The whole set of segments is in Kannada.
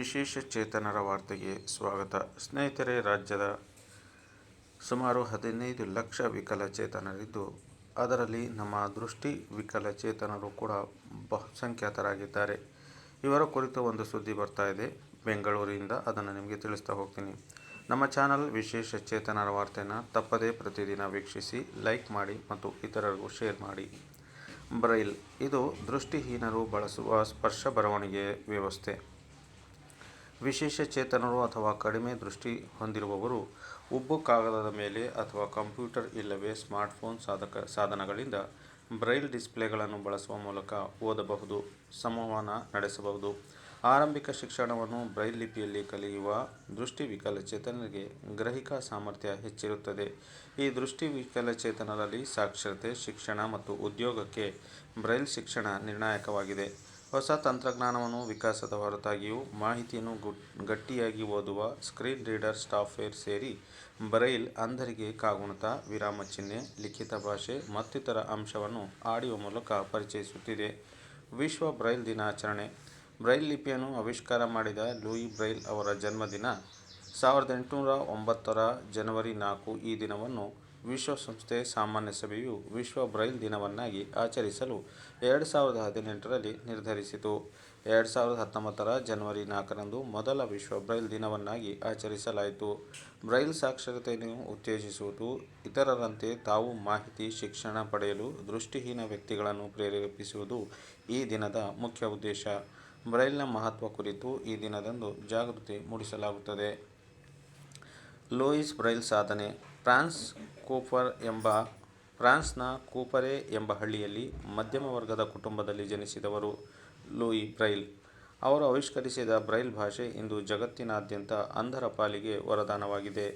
ವಿಶೇಷ ಚೇತನರ ವಾರ್ತೆಗೆ ಸ್ವಾಗತ. ಸ್ನೇಹಿತರೆ, ರಾಜ್ಯದ ಸುಮಾರು ಹದಿನೈದು ಲಕ್ಷ ವಿಕಲಚೇತನರಿದ್ದು, ಅದರಲ್ಲಿ ನಮ್ಮ ದೃಷ್ಟಿ ವಿಕಲಚೇತನರು ಕೂಡ ಬಹುಸಂಖ್ಯಾತರಾಗಿದ್ದಾರೆ. ಇವರ ಕುರಿತು ಒಂದು ಸುದ್ದಿ ಬರ್ತಾ ಇದೆ. ಬೆಂಗಳೂರಿನಿಂದ ಅದನ್ನು ನಿಮಗೆ ತಿಳಿಸ್ತಾ ಹೋಗ್ತೀನಿ. ನಮ್ಮ ಚಾನಲ್ ವಿಶೇಷ ಚೇತನರ ವಾರ್ತೆಯನ್ನು ತಪ್ಪದೇ ಪ್ರತಿದಿನ ವೀಕ್ಷಿಸಿ, ಲೈಕ್ ಮಾಡಿ ಮತ್ತು ಇತರರಿಗೂ ಶೇರ್ ಮಾಡಿ. ಬ್ರೈಲ್, ಇದು ದೃಷ್ಟಿಹೀನರು ಬಳಸುವ ಸ್ಪರ್ಶ ಬರವಣಿಗೆ ವ್ಯವಸ್ಥೆ. ವಿಶೇಷ ಚೇತನರು ಅಥವಾ ಕಡಿಮೆ ದೃಷ್ಟಿ ಹೊಂದಿರುವವರು, ಉಬ್ಬು ಕಾಗದದ ಮೇಲೆ ಅಥವಾ ಕಂಪ್ಯೂಟರ್ ಇಲ್ಲವೇ ಸ್ಮಾರ್ಟ್ಫೋನ್ ಸಾಧಕ, ಸಾಧನಗಳಿಂದ ಬ್ರೈಲ್ ಡಿಸ್ಪ್ಲೇಗಳನ್ನು ಬಳಸುವ ಮೂಲಕ ಓದಬಹುದು, ಸಂವಹನ ನಡೆಸಬಹುದು. ಆರಂಭಿಕ ಶಿಕ್ಷಣವನ್ನು ಬ್ರೈಲ್ ಲಿಪಿಯಲ್ಲಿ ಕಲಿಯುವ ದೃಷ್ಟಿ ವಿಕಲಚೇತನರಿಗೆ ಗ್ರಹಿಕಾ ಸಾಮರ್ಥ್ಯ ಹೆಚ್ಚಿರುತ್ತದೆ. ಈ ದೃಷ್ಟಿ ವಿಕಲಚೇತನರಲ್ಲಿ ಸಾಕ್ಷರತೆ, ಶಿಕ್ಷಣ ಮತ್ತು ಉದ್ಯೋಗಕ್ಕೆ ಬ್ರೈಲ್ ಶಿಕ್ಷಣ ನಿರ್ಣಾಯಕವಾಗಿದೆ. ಹೊಸ ತಂತ್ರಜ್ಞಾನವನ್ನು ವಿಕಾಸದ ಹೊರತಾಗಿಯೂ ಮಾಹಿತಿಯನ್ನು ಗುಟ್ ಗಟ್ಟಿಯಾಗಿ ಓದುವ ಸ್ಕ್ರೀನ್ ರೀಡರ್ ಸಾಫ್ಟ್ವೇರ್ ಸೇರಿ ಬ್ರೈಲ್ ಅಂಧರಿಗೆ ಕಾಗುಣಿತ, ವಿರಾಮ ಚಿಹ್ನೆ, ಲಿಖಿತ ಭಾಷೆ ಮತ್ತಿತರ ಅಂಶವನ್ನು ಆಡಿಯೋ ಮೂಲಕ ಪರಿಚಯಿಸುತ್ತಿದೆ. ವಿಶ್ವ ಬ್ರೈಲ್ ದಿನಾಚರಣೆ. ಬ್ರೈಲ್ ಲಿಪಿಯನ್ನು ಆವಿಷ್ಕಾರ ಮಾಡಿದ ಲೂಯಿ ಬ್ರೈಲ್ ಅವರ ಜನ್ಮದಿನ, ಸಾವಿರದ ಎಂಟುನೂರ ಒಂಬತ್ತರ ಜನವರಿ ನಾಲ್ಕು ಈ ದಿನವನ್ನು ವಿಶ್ವಸಂಸ್ಥೆ ಸಾಮಾನ್ಯ ಸಭೆಯು ವಿಶ್ವ ಬ್ರೈಲ್ ದಿನವನ್ನಾಗಿ ಆಚರಿಸಲು ಎರಡು ಸಾವಿರದ ಹದಿನೆಂಟರಲ್ಲಿ ನಿರ್ಧರಿಸಿತು. ಎರಡು ಸಾವಿರದ ಹತ್ತೊಂಬತ್ತರ ಜನವರಿ ನಾಲ್ಕರಂದು ಮೊದಲ ವಿಶ್ವ ಬ್ರೈಲ್ ದಿನವನ್ನಾಗಿ ಆಚರಿಸಲಾಯಿತು. ಬ್ರೈಲ್ ಸಾಕ್ಷರತೆಯನ್ನು ಉತ್ತೇಜಿಸುವುದು, ಇತರರಂತೆ ತಾವು ಮಾಹಿತಿ, ಶಿಕ್ಷಣ ಪಡೆಯಲು ದೃಷ್ಟಿಹೀನ ವ್ಯಕ್ತಿಗಳನ್ನು ಪ್ರೇರೇಪಿಸುವುದು ಈ ದಿನದ ಮುಖ್ಯ ಉದ್ದೇಶ. ಬ್ರೈಲ್ನ ಮಹತ್ವ ಕುರಿತು ಈ ದಿನದಂದು ಜಾಗೃತಿ ಮೂಡಿಸಲಾಗುತ್ತದೆ. ಲೂಯಿಸ್ ಬ್ರೈಲ್ ಸಾಧನೆ ಫ್ರಾನ್ಸ್ ಕೂಪರ್ ಎಂಬ, ಫ್ರಾನ್ಸ್ನ ಕೂಪರೆ ಎಂಬ ಹಳ್ಳಿಯಲ್ಲಿ ಮಧ್ಯಮ ವರ್ಗದ ಕುಟುಂಬದಲ್ಲಿ ಜನಿಸಿದವರು ಲೂಯಿ ಬ್ರೈಲ್. ಅವರು ಆವಿಷ್ಕರಿಸಿದ ಬ್ರೈಲ್ ಭಾಷೆ ಇಂದು ಜಗತ್ತಿನಾದ್ಯಂತ ಅಂಧರ ಪಾಲಿಗೆ ವರದಾನವಾಗಿದೆ.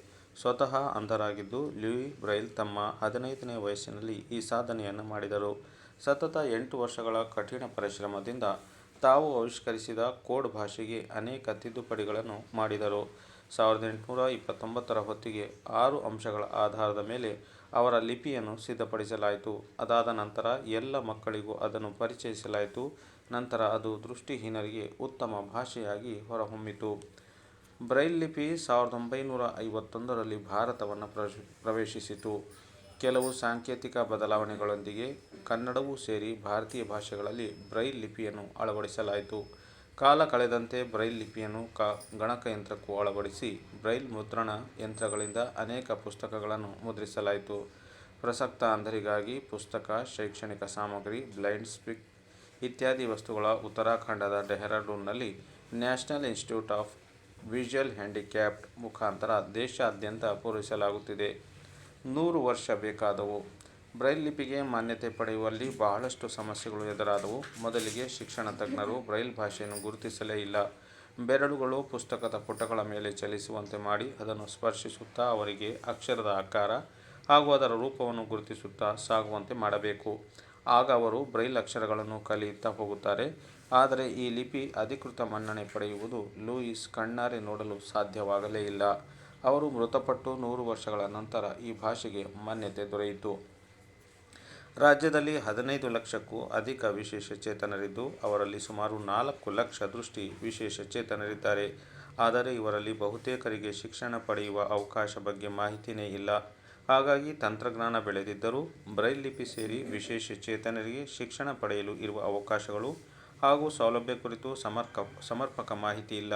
ಸ್ವತಃ ಅಂಧರಾಗಿದ್ದು ಲೂಯಿ ಬ್ರೈಲ್ ತಮ್ಮ ಹದಿನೈದನೇ ವಯಸ್ಸಿನಲ್ಲಿ ಈ ಸಾಧನೆಯನ್ನು ಮಾಡಿದರು. ಸತತ ಎಂಟು ವರ್ಷಗಳ ಕಠಿಣ ಪರಿಶ್ರಮದಿಂದ ತಾವು ಆವಿಷ್ಕರಿಸಿದ ಕೋಡ್ ಭಾಷೆಗೆ ಅನೇಕ ತಿದ್ದುಪಡಿಗಳನ್ನು ಮಾಡಿದರು. ಸಾವಿರದ ಎಂಟುನೂರ ಇಪ್ಪತ್ತೊಂಬತ್ತರ ಹೊತ್ತಿಗೆ ಆರು ಅಂಶಗಳ ಆಧಾರದ ಮೇಲೆ ಅವರ ಲಿಪಿಯನ್ನು ಸಿದ್ಧಪಡಿಸಲಾಯಿತು. ಅದಾದ ನಂತರ ಎಲ್ಲ ಮಕ್ಕಳಿಗೂ ಅದನ್ನು ಪರಿಚಯಿಸಲಾಯಿತು. ನಂತರ ಅದು ದೃಷ್ಟಿಹೀನರಿಗೆ ಉತ್ತಮ ಭಾಷೆಯಾಗಿ ಹೊರಹೊಮ್ಮಿತು. ಬ್ರೈಲ್ ಲಿಪಿ ಸಾವಿರದ ಒಂಬೈನೂರ ಐವತ್ತೊಂದರಲ್ಲಿ ಭಾರತವನ್ನು ಪ್ರವೇಶಿಸಿತು. ಕೆಲವು ಸಾಂಕೇತಿಕ ಬದಲಾವಣೆಗಳೊಂದಿಗೆ ಕನ್ನಡವೂ ಸೇರಿ ಭಾರತೀಯ ಭಾಷೆಗಳಲ್ಲಿ ಬ್ರೈಲ್ ಲಿಪಿಯನ್ನು ಅಳವಡಿಸಲಾಯಿತು. ಕಾಲ ಕಳೆದಂತೆ ಬ್ರೈಲ್ ಲಿಪಿಯನ್ನು ಕ, ಗಣಕಯಂತ್ರಕ್ಕೂ ಅಳವಡಿಸಿ ಬ್ರೈಲ್ ಮುದ್ರಣ ಯಂತ್ರಗಳಿಂದ ಅನೇಕ ಪುಸ್ತಕಗಳನ್ನು ಮುದ್ರಿಸಲಾಯಿತು. ಪ್ರಸಕ್ತ ಅಂಧರಿಗಾಗಿ ಪುಸ್ತಕ, ಶೈಕ್ಷಣಿಕ ಸಾಮಗ್ರಿ, ಬ್ಲೈಂಡ್ ಸ್ಪಿಕ್ ಇತ್ಯಾದಿ ವಸ್ತುಗಳ ಉತ್ತರಾಖಂಡದ ಡೆಹ್ರಾಡೂನ್ನಲ್ಲಿ national institute of visual handicapped ಮುಖಾಂತರ ದೇಶಾದ್ಯಂತ ಪೂರೈಸಲಾಗುತ್ತಿದೆ. ನೂರು ವರ್ಷ ಬೇಕಾದವು. ಬ್ರೈಲ್ ಲಿಪಿಗೆ ಮಾನ್ಯತೆ ಪಡೆಯುವಲ್ಲಿ ಬಹಳಷ್ಟು ಸಮಸ್ಯೆಗಳು ಎದುರಾದವು. ಮೊದಲಿಗೆ ಶಿಕ್ಷಣ ತಜ್ಞರು ಬ್ರೈಲ್ ಭಾಷೆಯನ್ನು ಗುರುತಿಸಲೇ ಇಲ್ಲ. ಬೆರಳುಗಳು ಪುಸ್ತಕದ ಪುಟಗಳ ಮೇಲೆ ಚಲಿಸುವಂತೆ ಮಾಡಿ ಅದನ್ನು ಸ್ಪರ್ಶಿಸುತ್ತಾ ಅವರಿಗೆ ಅಕ್ಷರದ ಆಕಾರ ಹಾಗೂ ಅದರ ರೂಪವನ್ನು ಗುರುತಿಸುತ್ತಾ ಸಾಗುವಂತೆ ಮಾಡಬೇಕು. ಆಗ ಅವರು ಬ್ರೈಲ್ ಅಕ್ಷರಗಳನ್ನು ಕಲಿಯುತ್ತಾ ಹೋಗುತ್ತಾರೆ. ಆದರೆ ಈ ಲಿಪಿ ಅಧಿಕೃತ ಮನ್ನಣೆ ಪಡೆಯುವುದು ಲೂಯಿಸ್ ಕಣ್ಣಾರೆ ನೋಡಲು ಸಾಧ್ಯವಾಗಲೇ ಇಲ್ಲ. ಅವರು ಮೃತಪಟ್ಟು ನೂರು ವರ್ಷಗಳ ನಂತರ ಈ ಭಾಷೆಗೆ ಮಾನ್ಯತೆ ದೊರೆಯಿತು. ರಾಜ್ಯದಲ್ಲಿ ಹದಿನೈದು ಲಕ್ಷಕ್ಕೂ ಅಧಿಕ ವಿಶೇಷ ಚೇತನರಿದ್ದು, ಅವರಲ್ಲಿ ಸುಮಾರು ನಾಲ್ಕು ಲಕ್ಷ ದೃಷ್ಟಿ ವಿಶೇಷ ಚೇತನರಿದ್ದಾರೆ. ಆದರೆ ಇವರಲ್ಲಿ ಬಹುತೇಕರಿಗೆ ಶಿಕ್ಷಣ ಪಡೆಯುವ ಅವಕಾಶ ಬಗ್ಗೆ ಮಾಹಿತಿನೇ ಇಲ್ಲ. ಹಾಗಾಗಿ ತಂತ್ರಜ್ಞಾನ ಬೆಳೆದಿದ್ದರೂ, ಬ್ರೈಲ್ ಲಿಪಿ ಸೇರಿ ವಿಶೇಷ ಚೇತನರಿಗೆ ಶಿಕ್ಷಣ ಪಡೆಯಲು ಇರುವ ಅವಕಾಶಗಳು ಹಾಗೂ ಸೌಲಭ್ಯ ಕುರಿತು ಸಮರ್ಕ, ಸಮರ್ಪಕ ಮಾಹಿತಿ ಇಲ್ಲ.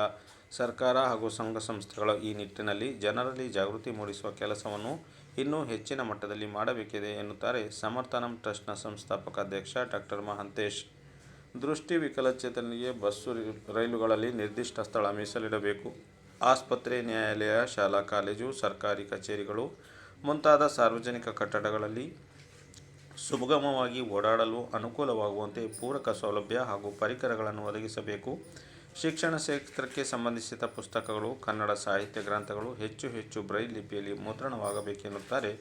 ಸರ್ಕಾರ ಹಾಗೂ ಸಂಘ ಸಂಸ್ಥೆಗಳ ಈ ನಿಟ್ಟಿನಲ್ಲಿ ಜನರಲ್ಲಿ ಜಾಗೃತಿ ಮೂಡಿಸುವ ಕೆಲಸವನ್ನು ಇನ್ನೂ ಹೆಚ್ಚಿನ ಮಟ್ಟದಲ್ಲಿ ಮಾಡಬೇಕಿದೆ ಎನ್ನುತ್ತಾರೆ ಸಮರ್ಥನಂ ಟ್ರಸ್ಟ್ನ ಸಂಸ್ಥಾಪಕ ಅಧ್ಯಕ್ಷ ಡಾಕ್ಟರ್ ಮಹಾಂತೇಶ್. ದೃಷ್ಟಿ ವಿಕಲಚೇತನಿಗೆ ಬಸ್ಸು ರೈಲುಗಳಲ್ಲಿ ನಿರ್ದಿಷ್ಟ ಸ್ಥಳ ಮೀಸಲಿಡಬೇಕು. ಆಸ್ಪತ್ರೆ, ನ್ಯಾಯಾಲಯ, ಶಾಲಾ, ಕಾಲೇಜು, ಸರ್ಕಾರಿ ಕಚೇರಿಗಳು, ಮುಂತಾದ ಸಾರ್ವಜನಿಕ ಕಟ್ಟಡಗಳಲ್ಲಿ ಸುಗಮವಾಗಿ ಓಡಾಡಲು ಅನುಕೂಲವಾಗುವಂತೆ ಪೂರಕ ಸೌಲಭ್ಯ ಹಾಗೂ ಪರಿಕರಗಳನ್ನು ಒದಗಿಸಬೇಕು. ಶಿಕ್ಷಣ ಕ್ಷೇತ್ರಕ್ಕೆ ಸಂಬಂಧಿಸಿದ ಪುಸ್ತಕಗಳು, ಕನ್ನಡ ಸಾಹಿತ್ಯ ಗ್ರಂಥಗಳು ಹೆಚ್ಚು ಹೆಚ್ಚು ಬ್ರೈಲ್ ಲಿಪಿಯಲ್ಲಿ ಮುದ್ರಣವಾಗಬೇಕೆನ್ನುತ್ತಾರೆ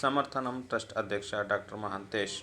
ಸಮರ್ಥನಂ ಟ್ರಸ್ಟ್ ಅಧ್ಯಕ್ಷ ಡಾಕ್ಟರ್ ಮಹಾಂತೇಶ್.